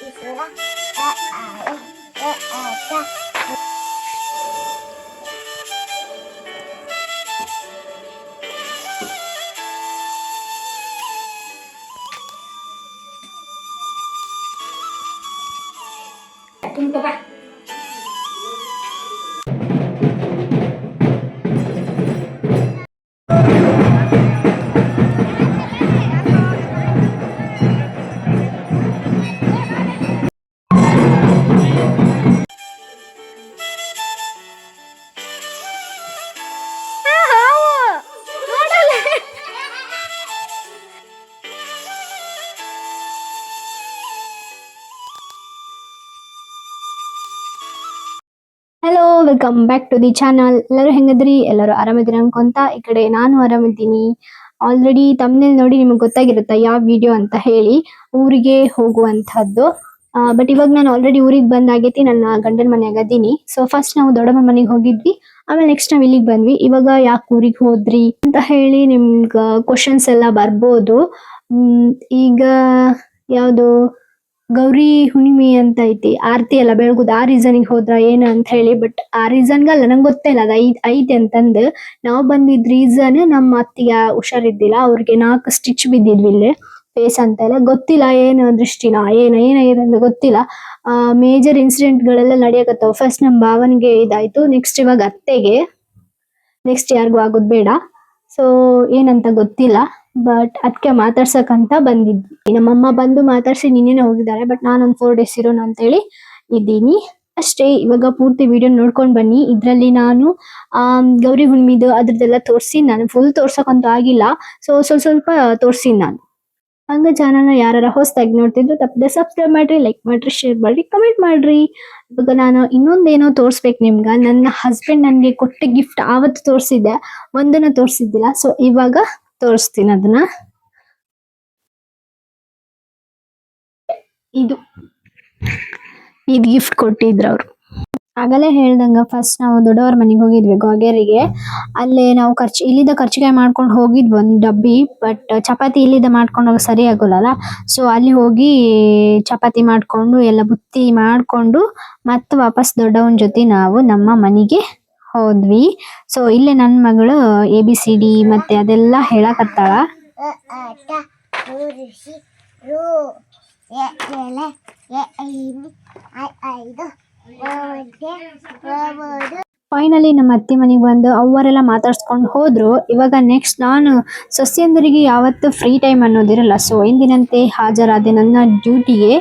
一始啦！二二五，二二三。welcome back to the channel ಎಲ್ಲರೂ ಹೆಂಗದ್ರಿ? ಎಲ್ಲರೂ ಆರಾಮಿದ್ರಿ ಅನ್ಕೊಂತ ಈ ಕಡೆ ನಾನು ಆರಾಮಿದ್ದೀನಿ. ಆಲ್ರೆಡಿ ತಮ್ಮನೇಲಿ ನೋಡಿ ನಿಮಗೆ ಗೊತ್ತಾಗಿರುತ್ತೆ ಯಾವ ವಿಡಿಯೋ ಅಂತ ಹೇಳಿ. ಊರಿಗೆ ಹೋಗುವಂಥದ್ದು. ಬಟ್ ಇವಾಗ ನಾನು ಆಲ್ರೆಡಿ ಊರಿಗೆ ಬಂದಾಗೈತಿ, ನನ್ನ ಗಂಡನ ಮನೆಯಾಗ ಅದೀನಿ ಸೊ ಫಸ್ಟ್ ನಾವು ದೊಡ್ಡಮ್ಮ ಮನೆಗೆ ಹೋಗಿದ್ವಿ. ಆಮೇಲೆ ನೆಕ್ಸ್ಟ್ ನಾವು ಇಲ್ಲಿಗೆ ಬಂದ್ವಿ. ಇವಾಗ ಯಾಕೆ ಊರಿಗೆ ಹೋದ್ರಿ ಅಂತ ಹೇಳಿ ನಿಮ್ಗೆ ಕ್ವಶನ್ಸ್ ಎಲ್ಲ ಬರ್ಬೋದು. ಈಗ ಯಾವುದು? ಗೌರಿ ಹುಣ್ಣಿಮೆ ಅಂತ ಐತಿ, ಆರತಿ ಎಲ್ಲ ಬೆಳಗುದು ಆ ರೀಸನ್ಗೆ ಹೋದ್ರ ಏನು ಅಂತ ಹೇಳಿ ಬಟ್ ಆ ರೀಸನ್ಗಲ್ಲ ನಂಗೆ ಗೊತ್ತೇ ಇಲ್ಲ, ಅದು ಐ, ಐತೆ ಅಂತಂದು. ನಾವು ಬಂದಿದ್ ರೀಸನ್ ನಮ್ಮ ಅತ್ತಿಗೆ ಹುಷಾರಿದ್ದಿಲ್ಲ, ಅವ್ರಿಗೆ ನಾಲ್ಕು ಸ್ಟಿಚ್ ಬಿದ್ದಿದ್ವಿ ಇಲ್ಲಿ ಫೇಸ್ ಅಂತ ಎಲ್ಲ. ಗೊತ್ತಿಲ್ಲ ಏನು ದೃಷ್ಟಿನ, ಏನು ಏನಾಗಿದೆ ಅಂತ ಗೊತ್ತಿಲ್ಲ. ಮೇಜರ್ ಇನ್ಸಿಡೆಂಟ್ ಗಳೆಲ್ಲ ನಡೆಯಕತ್ತಾವ. ಫಸ್ಟ್ ನಮ್ಮ ಭಾವನಿಗೆ ಇದಾಯ್ತು ನೆಕ್ಸ್ಟ್ ಇವಾಗ ಅತ್ತೆಗೆ. ನೆಕ್ಸ್ಟ್ ಯಾರಿಗೂ ಆಗೋದ್ ಬೇಡ. ಸೊ ಏನಂತ ಗೊತ್ತಿಲ್ಲ ಬಟ್ ಅದಕ್ಕೆ ಮಾತಾಡ್ಸಕ್ಕಂತ ಬಂದಿದ್ವಿ. ನಮ್ಮಮ್ಮ ಬಂದು ಮಾತಾಡ್ಸಿ ನಿನ್ನೆನೆ ಹೋಗಿದ್ದಾರೆ ಬಟ್ ನಾನೊಂದು ಫೋರ್ ಡೇಸ್ ಇರೋಣ ಅಂತೇಳಿ ಇದ್ದೀನಿ. ಅಷ್ಟೇ, ಇವಾಗ ಪೂರ್ತಿ ವಿಡಿಯೋ ನೋಡ್ಕೊಂಡ್ ಬನ್ನಿ. ಇದ್ರಲ್ಲಿ ನಾನು ಗೌರಿ ಹುಣ್ಮಿದು ಅದ್ರದ್ದೆಲ್ಲ ತೋರಿಸಿ, ನಾನು ಫುಲ್ ತೋರ್ಸಕ್ಕಂತೂ ಆಗಿಲ್ಲ. ಸೊ ಸ್ವಲ್ಪ ಸ್ವಲ್ಪ ತೋರ್ಸಿನಿ ನಾನು. ಹಂಗ ಚಾನಲ್ನ ಯಾರ ಹೊಸದಾಗಿ ನೋಡ್ತಿದ್ರು, ತಪ್ಪದೆ ಸಬ್ಸ್ಕ್ರೈಬ್ ಮಾಡ್ರಿ ಲೈಕ್ ಮಾಡ್ರಿ ಶೇರ್ ಮಾಡ್ರಿ ಕಮೆಂಟ್ ಮಾಡ್ರಿ. ಇವಾಗ ನಾನು ಇನ್ನೊಂದೇನೋ ತೋರ್ಸ್ಬೇಕು ನಿಮ್ಗೆ. ನನ್ನ ಹಸ್ಬೆಂಡ್ ನನಗೆ ಕೊಟ್ಟ ಗಿಫ್ಟ್ ಆವತ್ತು ತೋರಿಸಿದ್ದೆ. ಒಂದನ್ನ ತೋರಿಸಿದ್ದಿಲ್ಲ. ಸೊ ಇವಾಗ ತೋರಿಸ್ತೀನಿ ಅದನ್ನ. ಇದು. ಇದು ಗಿಫ್ಟ್ ಕೊಟ್ಟಿದ್ರು ಅವ್ರು. ಆಗಲೇ ಹೇಳ್ದಂಗೆ ಫಸ್ಟ್ ನಾವು ದೊಡ್ಡವ್ರ ಮನೆಗೆ ಹೋಗಿದ್ವಿ ಗೊಗೇರಿಗೆ ಅಲ್ಲೇ ನಾವು ಖರ್ಚು, ಇಲ್ಲಿದ್ದ ಖರ್ಚಿಗೆ ಮಾಡ್ಕೊಂಡು ಹೋಗಿದ್ವಿ ಒಂದು ಡಬ್ಬಿ ಬಟ್ ಚಪಾತಿ ಇಲ್ಲಿದ್ದ ಮಾಡ್ಕೊಂಡು ಹೋಗಿ ಸರಿ ಆಗೋಲ್ಲಲ್ಲ? ಸೊ ಅಲ್ಲಿ ಹೋಗಿ ಚಪಾತಿ ಮಾಡಿಕೊಂಡು, ಎಲ್ಲ ಬುತ್ತಿ ಮಾಡಿಕೊಂಡು, ಮತ್ತೆ ವಾಪಸ್ ದೊಡ್ಡವನ ಜೊತೆ ನಾವು ನಮ್ಮ ಮನೆಗೆ ಹೋದ್ವಿ. ಸೊ ಇಲ್ಲೇ ನನ್ನ ಮಗಳು ಎ ಬಿ ಸಿ ಡಿ ಮತ್ತು ಅದೆಲ್ಲ ಹೇಳಕತ್ತಾಳ A ಫೈನಲಿ ನಮ್ಮ ಅತ್ತೆ ಮನೆಗೆ ಬಂದು ಅವರೆಲ್ಲ ಮಾತಾಡ್ಸ್ಕೊಂಡು ಹೋದ್ರು. ಇವಾಗ ನೆಕ್ಸ್ಟ್ ನಾನು ಸಸ್ಯಂದರಿಗೆ ಯಾವತ್ತು ಫ್ರೀ ಟೈಮ್ ಅನ್ನೋದಿರಲ್ಲ. ಸೊ ಎಂದಿನಂತೆ ಹಾಜರಾದೆ ನನ್ನ ಡ್ಯೂಟಿಗೆ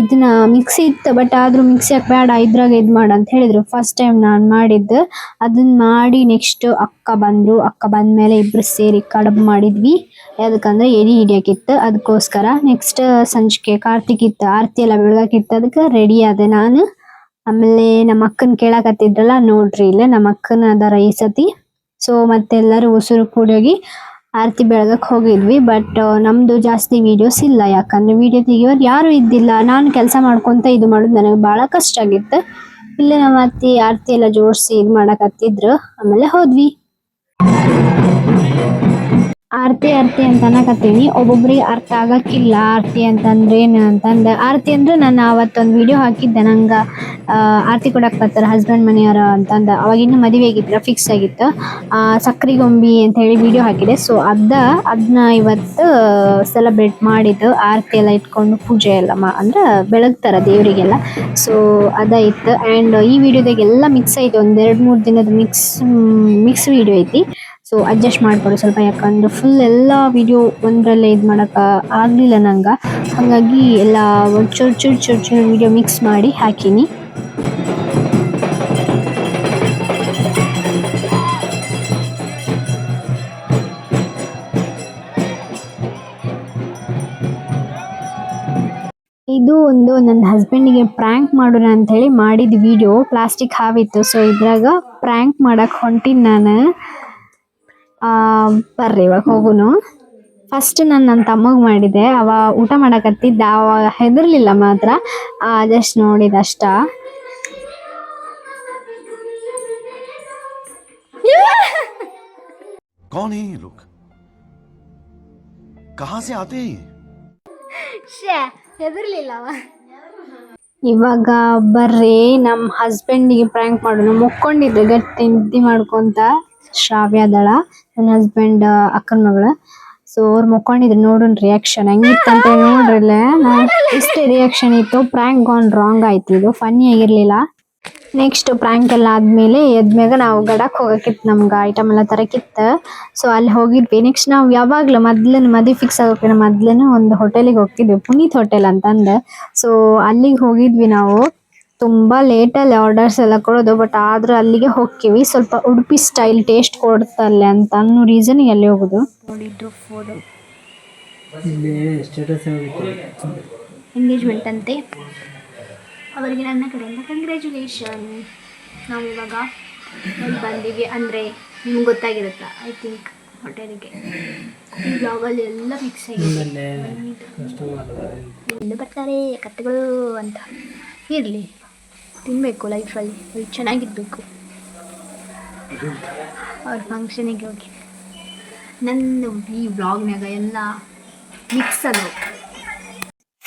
ಇದನ್ನ ಮಿಕ್ಸಿ ಇತ್ತು ಬಟ್ ಆದ್ರೂ ಮಿಕ್ಸಿ ಹಾಕಿ ಬೇಡ, ಇದ್ರಾಗ ಇದು ಮಾಡ ಅಂತ ಹೇಳಿದ್ರು. ಫಸ್ಟ್ ಟೈಮ್ ನಾನು ಮಾಡಿದ್ದು. ಅದನ್ನ ಮಾಡಿ ನೆಕ್ಸ್ಟ್ ಅಕ್ಕ ಬಂದ್ರು. ಅಕ್ಕ ಬಂದ್ಮೇಲೆ ಇಬ್ರು ಸೇರಿ ಕಡಬು ಮಾಡಿದ್ವಿ. ಯಾವ್ದಕ್ಕಂದ್ರೆ ಎಡಿ ಹಿಡಿಯಕ್ಕಿತ್ತು. ಅದಕ್ಕೋಸ್ಕರ ನೆಕ್ಸ್ಟ್ ಸಂಜಿಕೆ ಕಾರ್ತಿಕ್ ಇತ್ತು. ಆರತಿ ಎಲ್ಲ ಬೆಳಗಾಕಿತ್ತು ಅದಕ್ಕೆ ರೆಡಿ ಆದೆ ನಾನು. ಆಮೇಲೆ ನಮ್ಮ ಅಕ್ಕನ್ ಕೇಳಾಕತ್ತಿದ್ರಲ್ಲ ನೋಡ್ರಿ ಇಲ್ಲೇ ನಮ್ಮ ಅಕ್ಕನ ಅದಾರ ಈ ಸತಿ. ಸೊ ಮತ್ತೆಲ್ಲರೂ ಉಸಿರು ಕೂಡೋಗಿ ಆರತಿ ಬೆಳಗಕ್ಕೆ ಹೋಗಿದ್ವಿ. ಬಟ್ ನಮ್ದು ಜಾಸ್ತಿ ವಿಡಿಯೋಸ್ ಇಲ್ಲ. ಯಾಕಂದ್ರೆ ವಿಡಿಯೋ ತೆಗಿಯೋರು ಯಾರು ಇದ್ದಿಲ್ಲ. ನಾನು ಕೆಲಸ ಮಾಡ್ಕೊಂತ ಇದು ಮಾಡೋದು ನನಗೆ ಬಹಳ ಕಷ್ಟ ಆಗಿತ್ತು. ಇಲ್ಲೇ ನಮ್ಮ ಅತ್ತಿ ಆರತಿ ಎಲ್ಲ ಜೋಡಿಸಿ ಇದು ಮಾಡಕತ್ತಿದ್ರು. ಆಮೇಲೆ ಹೋದ್ವಿ. ಆರತಿ ಆರತಿ ಅಂತ ಅನ್ನಕತ್ತೀನಿ. ಒಬ್ಬೊಬ್ರಿಗೆ ಅರ್ಥ ಆಗಕ್ಕಿಲ್ಲ. ಆರತಿ ಅಂತಂದ್ರೆ ಏನು ಅಂತಂದ ಆರತಿ ಅಂದ್ರೆ ನಾನು ಅವತ್ತೊಂದು ವಿಡಿಯೋ ಹಾಕಿದ್ದೆ ನಂಗೆ. ಆರತಿ ಕೊಡಕ್ ಬರ್ತಾರೆ ಹಸ್ಬೆಂಡ್ ಮನೆಯವರ ಅಂತಂದ ಅವಾಗ ಇನ್ನು ಮದುವೆ ಆಗಿದ್ರೆ ಫಿಕ್ಸ್ ಆಗಿತ್ತು. ಆ, ಸಕ್ರಿ ಗೊಂಬಿ ಅಂತ ಹೇಳಿ ವಿಡಿಯೋ ಹಾಕಿದೆ. ಸೊ ಅದ ಅದನ್ನ ಇವತ್ತು ಸೆಲೆಬ್ರೇಟ್ ಮಾಡಿದ್ದು ಆರತಿ ಎಲ್ಲ ಇಟ್ಕೊಂಡು ಪೂಜೆ ಎಲ್ಲ ಮಾ ಅಂದ್ರೆ ಬೆಳಗ್ತಾರ ದೇವರಿಗೆಲ್ಲ. ಸೊ ಅದ ಇತ್ತು ಆ್ಯಂಡ್ ಈ ವಿಡಿಯೋದಾಗೆಲ್ಲ ಮಿಕ್ಸ್ ಐತಿ ಒಂದೆರಡು ಮೂರು ದಿನದ ಮಿಕ್ಸ್ ಮಿಕ್ಸ್ ವಿಡಿಯೋ ಐತಿ. ಸೊ ಅಡ್ಜಸ್ಟ್ ಮಾಡ್ಕೊಡಿ ಸ್ವಲ್ಪ ಯಾಕಂದ್ರೆ ಫುಲ್ ಎಲ್ಲ ವಿಡಿಯೋ ಒಂದರಲ್ಲೇ ಇದು ಮಾಡಕ ಆಗ್ಲಿಲ್ಲ ನಂಗೆ. ಹಾಗಾಗಿ ಎಲ್ಲ ಚೂರ್ ಚೂರ್ ಚೂರ್ ಚೂರ್ ವಿಡಿಯೋ ಮಿಕ್ಸ್ ಮಾಡಿ ಹಾಕಿನಿ. ಇದು ಒಂದು ನನ್ನ ಹಸ್ಬೆಂಡಿಗೆ ಪ್ರ್ಯಾಂಕ್ ಮಾಡೋಣ ಅಂತ ಹೇಳಿ ಮಾಡಿದ ವಿಡಿಯೋ ಪ್ಲಾಸ್ಟಿಕ್ ಹಾವಿತ್ತು ಸೊ ಇದ್ರಾಗ ಪ್ರ್ಯಾಂಕ್ ಮಾಡಕ್ ಹೊಂಟಿನಿ ನಾನು ಆ, ಬರ್ರಿ ಇವಾಗ ಹೋಗುನು ಫಸ್ಟ್ ನಾನು ನನ್ನ ತಮ್ಮಗ್ ಮಾಡಿದೆ ಅವ ಊಟ ಮಾಡಕತ್ತಿದ್ದ ಅವ ಹೆದರ್ಲಿಲ್ಲ ಮಾತ್ರ ಜಸ್ಟ್ ನೋಡಿದ ಅಷ್ಟ कौन है ये लोग कहां से आते हैं ये ಹೆದರ್ಲಿಲ್ಲ ಅವ. ಇವಾಗ ಬರ್ರಿ ನಮ್ಮ ಹಸ್ಬೆಂಡಿಗೆ ಪ್ರ್ಯಾಂಕ್ ಮಾಡೋಣ. ಮುಕ್ಕೊಂಡಿದ್ದೆ ಗಟ್ಟಿ ನಿದ್ದೆ ಮಾಡ್ಕೊಂತ ಶ್ರಾವ್ಯ ಅದಳ ನನ್ನ ಹಸ್ಬೆಂಡ್ ಅಕ್ಕನ ಮಗಳ. ಸೊ ಅವ್ರು ಮುಕ್ಕೊಂಡಿದ್ರು ನೋಡೋಣ ರಿಯಾಕ್ಷನ್ ಹೆಂಗಿತ್ತಂತ ನೋಡ್ರಲ್ಲ. ಇಷ್ಟೇ ರಿಯಾಕ್ಷನ್ ಇತ್ತು. ಪ್ರ್ಯಾಂಕ್ ಗಾನ್ ರಾಂಗ್ ಆಯ್ತು. ಇದು ಫನ್ನಿ ಆಗಿರ್ಲಿಲ್ಲ. ನೆಕ್ಸ್ಟ್ ಪ್ರಾಂಕ್ ಎಲ್ಲ ಆದ್ಮೇಲೆ ಎದ್ಮ್ಯಾಗ ನಾವು ಗಡಕ್ ಹೋಗಕ್ಕಿತ್ತು ನಮ್ಗೆ ಐಟಮ್ ಎಲ್ಲ ತರಕಿತ್ತು. ಸೊ ಅಲ್ಲಿ ಹೋಗಿದ್ವಿ. ನೆಕ್ಸ್ಟ್ ನಾವು ಯಾವಾಗಲೂ ಮೊದ್ಲು ಮದುವೆ ಫಿಕ್ಸ್ ಆಗೋಕಿನ ಮೊದ್ಲೇ ಒಂದು ಹೋಟೆಲಿಗೆ ಹೋಗ್ತಿದ್ವಿ. ಪುನೀತ್ ಹೋಟೆಲ್ ಅಂತಂದು. ಸೊ ಅಲ್ಲಿಗೆ ಹೋಗಿದ್ವಿ ನಾವು. ತುಂಬಾ ಲೇಟಲ್ಲಿ ಆರ್ಡರ್ಸ್ ಎಲ್ಲ ಕೊಡೋದು ಬಟ್ ಆದ್ರೂ ಅಲ್ಲಿಗೆ ಹೋಗ್ತೀವಿ. ಸ್ವಲ್ಪ ಉಡುಪಿ ಸ್ಟೈಲ್ ಟೇಸ್ಟ್ ಕೊಡ್ತಲ್ಲ ಅಂತ ಅನ್ನೋ ರೀಸನ್ ಅಲ್ಲಿ ಹೋಗೋದು. ನೋಡಿದ್ರು ಫೋಟೋ ಎಂಗೇಜ್ಮೆಂಟ್ ಅಂತೆ. ಅವರಿಗೆ ನನ್ನ ಕಡೆಯಿಂದ ಕಂಗ್ರ್ಯಾಚುಲೇಷನ್ ನಾವು ಇವಾಗ ಬಂದೀವಿ ಅಂದರೆ ನಿಮ್ಗೆ ಗೊತ್ತಾಗಿರುತ್ತಾ? ಐ ಥಿಂಕ್ ಹೋಟೆಲಿಗೆ ಈ ಬ್ಲಾಗಲ್ಲಿ ಎಲ್ಲ ಮಿಕ್ಸ್ ಆಗಿದೆ. ಎಲ್ಲ ಬರ್ತಾರೆ ಕತ್ತೆಗಳು ಅಂತ. ಇರಲಿ. ತಿನ್ನಬೇಕು ಲೈಫಲ್ಲಿ ಅಲ್ಲಿ. ಚೆನ್ನಾಗಿರ್ಬೇಕು. ಅವ್ರ ಫಂಕ್ಷನಿಗೆ ಹೋಗಿ. ನನ್ನ ಈ ಬ್ಲಾಗ್ನಾಗ ಎಲ್ಲ ಮಿಕ್ಸ್ ಅದು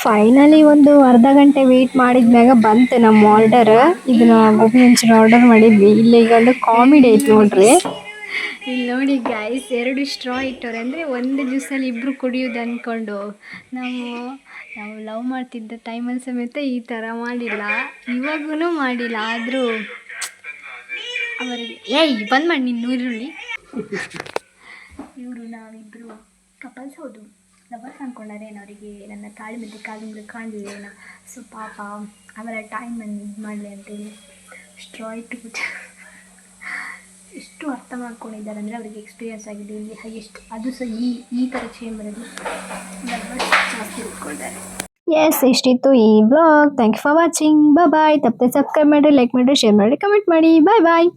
ಫೈನಲಿ ಒಂದು ಅರ್ಧ ಗಂಟೆ ವೇಟ್ ಮಾಡಿದ್ಮ್ಯಾಗ ಬಂತು ನಮ್ಮ ಆರ್ಡರ್ ಇದನ್ನ ಗೋಬಿ ಮಂಚೂರಿ ಆರ್ಡರ್ ಮಾಡಿದ್ವಿ. ಇಲ್ಲಿ ಈಗ ಒಂದು ಕಾಮಿಡಿ ಐತೆ ನೋಡ್ರಿ. ಇಲ್ಲಿ ನೋಡಿ ಗಾಯ್ಸ್ ಎರಡು ಸ್ಟ್ರಾ ಇಟ್ಟವ್ರೆ. ಅಂದರೆ ಒಂದು ಜ್ಯೂಸಲ್ಲಿ ಇಬ್ಬರು ಕುಡಿಯೋದು ಅಂದ್ಕೊಂಡು ನಾವು ನಾವು ಲವ್ ಮಾಡ್ತಿದ್ದ ಟೈಮಲ್ಲಿ ಸಮೇತ ಈ ಥರ ಮಾಡಿಲ್ಲ. ಇವಾಗೂ ಮಾಡಿಲ್ಲ. ಆದರೂ ಅವರಿಗೆ, ಏಯ್, ಬಂದ್ ಮಾಡಿ ನೀನು ಇವರು ನಾವಿಬ್ಬರು ಕಪಲ್ಸ್ ಹೌದು. ಲವರ್ಸ್ ಅಂದ್ಕೊಂಡಾರೇನು ಅವರಿಗೆ ನನ್ನ ತಾಳಿ ಮತ್ತು ಕಾಲಿಂದ ಕಾಣಲಿಲ್ಲ ಏನೋ. ಸೊ, ಪಾಪ, ಅವರ ಟೈಮನ್ನು ಇದು ಮಾಡಲಿ ಅಂತೇಳಿ ಸ್ಟ್ರಾಯ್ಟ್ ಎಷ್ಟು ಅರ್ಥ ಮಾಡ್ಕೊಂಡಿದ್ದಾರೆ ಅಂದರೆ ಅವರಿಗೆ ಎಕ್ಸ್ಪೀರಿಯನ್ಸ್ ಆಗಿದೆ. ಇಲ್ಲಿ ಹೈಯೆಸ್ಟ್ ಅದು ಸಹ ಈ ಈ ಥರ ಚೇಂಬರಲ್ಲಿ ಜಾಸ್ತಿ ಇಟ್ಕೊಳ್ತಾರೆ ಎಸ್ ಇಷ್ಟಿತ್ತು ಈ blog thank you for watching bye ತಪ್ಪದೆ ಸಬ್ಸ್ಕ್ರೈಬ್ ಮಾಡಿ ಲೈಕ್ ಮಾಡಿ ಶೇರ್ ಮಾಡಿ ಕಮೆಂಟ್ ಮಾಡಿ. ಬಾಯ್ ಬಾಯ್